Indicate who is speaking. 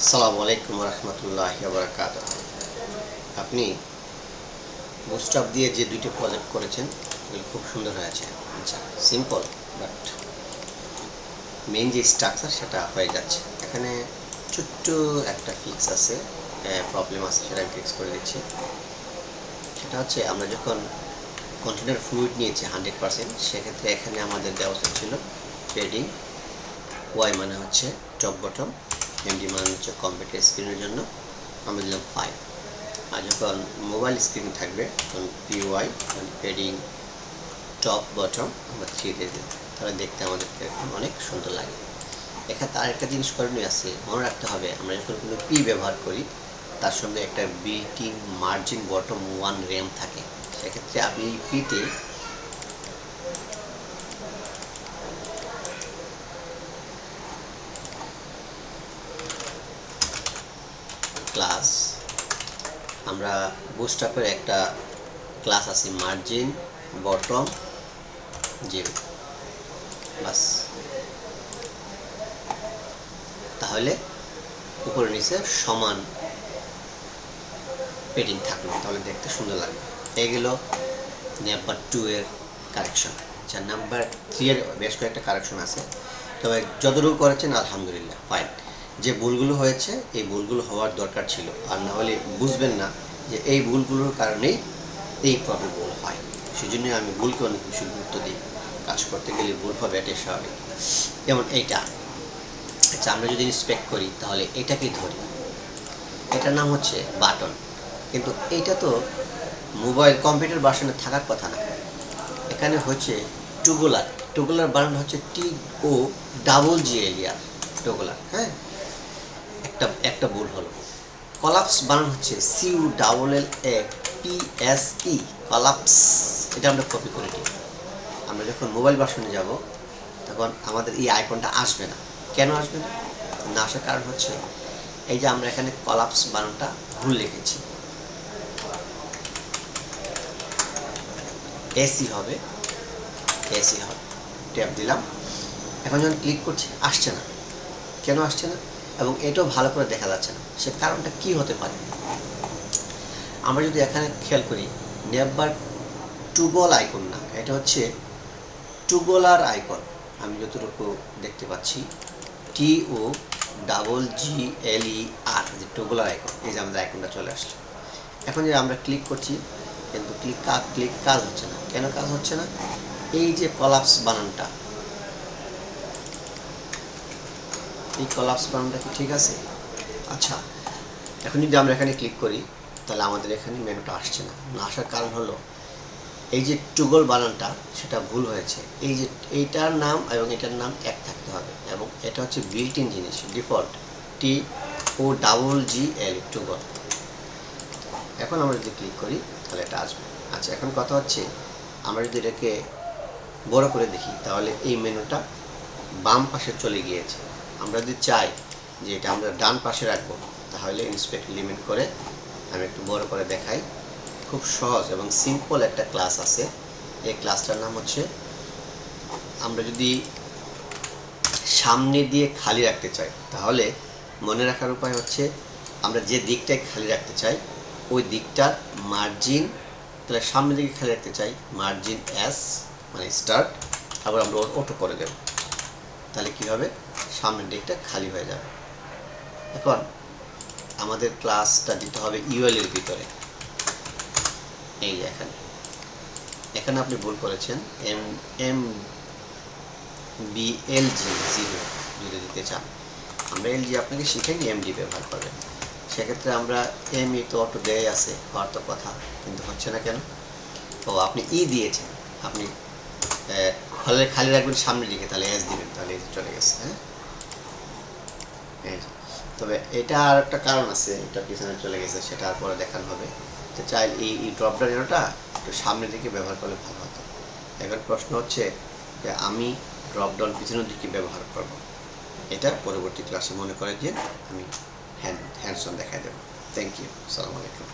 Speaker 1: আসসালামু আলাইকুম রহমতুল্লাহ বরকাত আপনি বুস্টাপ দিয়ে যে দুইটি প্রজেক্ট করেছেন, এগুলো খুব সুন্দর হয়েছে আচ্ছা সিম্পল বাট মেইন যে স্ট্রাকচার সেটা হয়ে যাচ্ছে। এখানে ছোট্ট একটা ফিক্স আছে প্রবলেম আছে সেটা আমি ফিক্স করে দিচ্ছি। সেটা হচ্ছে আমরা যখন কন্টেনার ফ্লুইড নিয়েছি হান্ড্রেড পার্সেন্ট সেক্ষেত্রে এখানে আমাদের ব্যবস্থা ছিল ট্রেডিং ওয়াই মানে হচ্ছে টপ বটম এমডি মানে হচ্ছে কম্পিউটার স্ক্রিনের জন্য আমরা দিলাম ফাইভ আর যখন মোবাইল স্ক্রিন থাকবে, তখন পিওয়াই পেডিং টপ বটম আমরা থ্রি দিয়ে দিলাম। তাহলে দেখতে আমাদের অনেক সুন্দর লাগে। এখানে তার একটা জিনিস করণীয় আছে, মনে রাখতে হবে, আমরা যখন কোনো পি ব্যবহার করি, তার সঙ্গে একটা beating margin bottom one rem থাকে। সেক্ষেত্রে আপনি পিতে ক্লাস আমরা বুস্টাপের একটা ক্লাস আছে মার্জিন বটম জিরো বাস। তাহলে উপরে নিচে সমান পেডিং থাকল, তাহলে দেখতে সুন্দর লাগবে। এগুলো নাম্বার টু এর কারেকশন আচ্ছা নাম্বার থ্রি এর বেশ কয়েকটা কারেকশন আছে। তবে যতটুকু করেছেন, আলহামদুলিল্লাহ ফাইন যে ভুলগুলো হয়েছে, এই ভুলগুলো হওয়ার দরকার ছিল। আর না হলে বুঝবেন না যে এই ভুলগুলোর কারণেই এই প্রবলেমগুলো হয়। সেই জন্যই আমি ভুলকে অনেক বেশি গুরুত্ব দিই। কাজ করতে গেলে ভুল হবে, এটাই স্বাভাবিক। যেমন এইটা। আচ্ছা আমরা যদি ইন্সপেক্ট করি, তাহলে এটাকে ধরি। এটার নাম হচ্ছে বাটন। কিন্তু এইটা তো মোবাইল কম্পিউটার বাসনে থাকার কথা না। এখানে হচ্ছে টুগুলার টুগুলার বানান হচ্ছে টি ও ডাবল জি এলিয়ার টুগুলার হ্যাঁ? একটা একটা ভুল হলো। কলাপস বানান হচ্ছে C O double L A P S E collapse. এটা আমরা কপি করে দিই আমরা যখন মোবাইল বাসনে যাব, তখন আমাদের এই আইকনটা আসবে না। কেন আসবে না? না আসার কারণ হচ্ছে, এই যে আমরা এখানে কলাপস বানানটা ভুল লিখেছি। এসি হবে এসি হবে। ট্যাপ দিলাম। এখন যখন ক্লিক করছি, আসছে না। কেন আসছে না? এবং এটাও ভালো করে দেখা যাচ্ছে না। সে কারণটা কি হতে পারে? আমরা যদি এখানে খেয়াল করি নেভার টুগল আইকন না, এটা হচ্ছে টুগলার আইকন আমি যতটুকু দেখতে পাচ্ছি টি ও ডাবল জি এল ই আর যে টুগলার আইকন এই যে আমাদের আইকনটা চলে আসছে। এখন যে আমরা ক্লিক করছি, কিন্তু ক্লিক কাজ ক্লিক কাজ হচ্ছে না। কেন কাজ হচ্ছে না? এই যে কলাপস বানানটা এই কলাপস বানানটা কি ঠিক আছে? আচ্ছা এখন যদি আমরা এখানে ক্লিক করি, তাহলে আমাদের এখানে মেনুটা আসছে না। না আসার কারণ হলো, এই যে টুগল বানানটা সেটা ভুল হয়েছে। এই যে এইটার নাম এবং এটার নাম এক থাকতে হবে এবং এটা হচ্ছে বিল্ট ইন জিনিস default T O double G L toggle এখন আমরা যদি ক্লিক করি, তাহলে এটা আসবে। আচ্ছা এখন কথা হচ্ছে, আমরা যদি এটাকে বড় করে দেখি, তাহলে এই মেনুটা বাম পাশে চলে গিয়েছে। আমরা যদি চাই যে এটা আমরা ডান পাশে রাখব, তাহলে ইন্সপেক্ট লিমিট করে আমি একটু বড় করে দেখাই। খুব সহজ এবং সিম্পল একটা ক্লাস আছে। এই ক্লাসটার নাম হচ্ছে, আমরা যদি সামনে দিয়ে খালি রাখতে চাই, তাহলে মনে রাখার উপায় হচ্ছে, আমরা যে দিকটায় খালি রাখতে চাই, ওই দিকটার মার্জিন তাহলে সামনে দিকে খালি রাখতে চাই মার্জিন এস মানে স্টার্ট আবার আমরা অটো করে দেব। তাহলে কী হবে? সামনের দিকটা খালি হয়ে যাবে। এখন আমাদের ক্লাসটা দিতে হবে ইউএল এর ভিতরে। এই এখানে। এখানে আপনি ভুল করেছেন। M M B L G zero যদি দিতে চান। আমরা এল জি আপনাকে শিখাইনি এমডি ব্যবহার করবেন। সেক্ষেত্রে আমরা এম ই তো অটো দেয় আছে, হওয়ার তো কথা, কিন্তু হচ্ছে না কেন? ও, আপনি ই দিয়েছেন। আপনি খালি রাখবেন সামনের দিকে, তাহলে এস দিবেন, তাহলে এই চলে গেছে হ্যাঁ। তবে এটা আর একটা কারণ আছে, এটা পিছনে চলে গেছে, সেটা আর পরে দেখানো হবে। তো চাইল এই এই ড্রপডাউন এরোটা একটু সামনের দিকে ব্যবহার করলে ভালো হতো। এখন প্রশ্ন হচ্ছে যে আমি ড্রপডাউন পিছনের দিকে ব্যবহার করব। এটা পরবর্তী ক্লাসে মনে করে যে আমি হ্যান্ড হ্যান্ডসন দেখাই দেবো। থ্যাংক ইউ আসসালামু আলাইকুম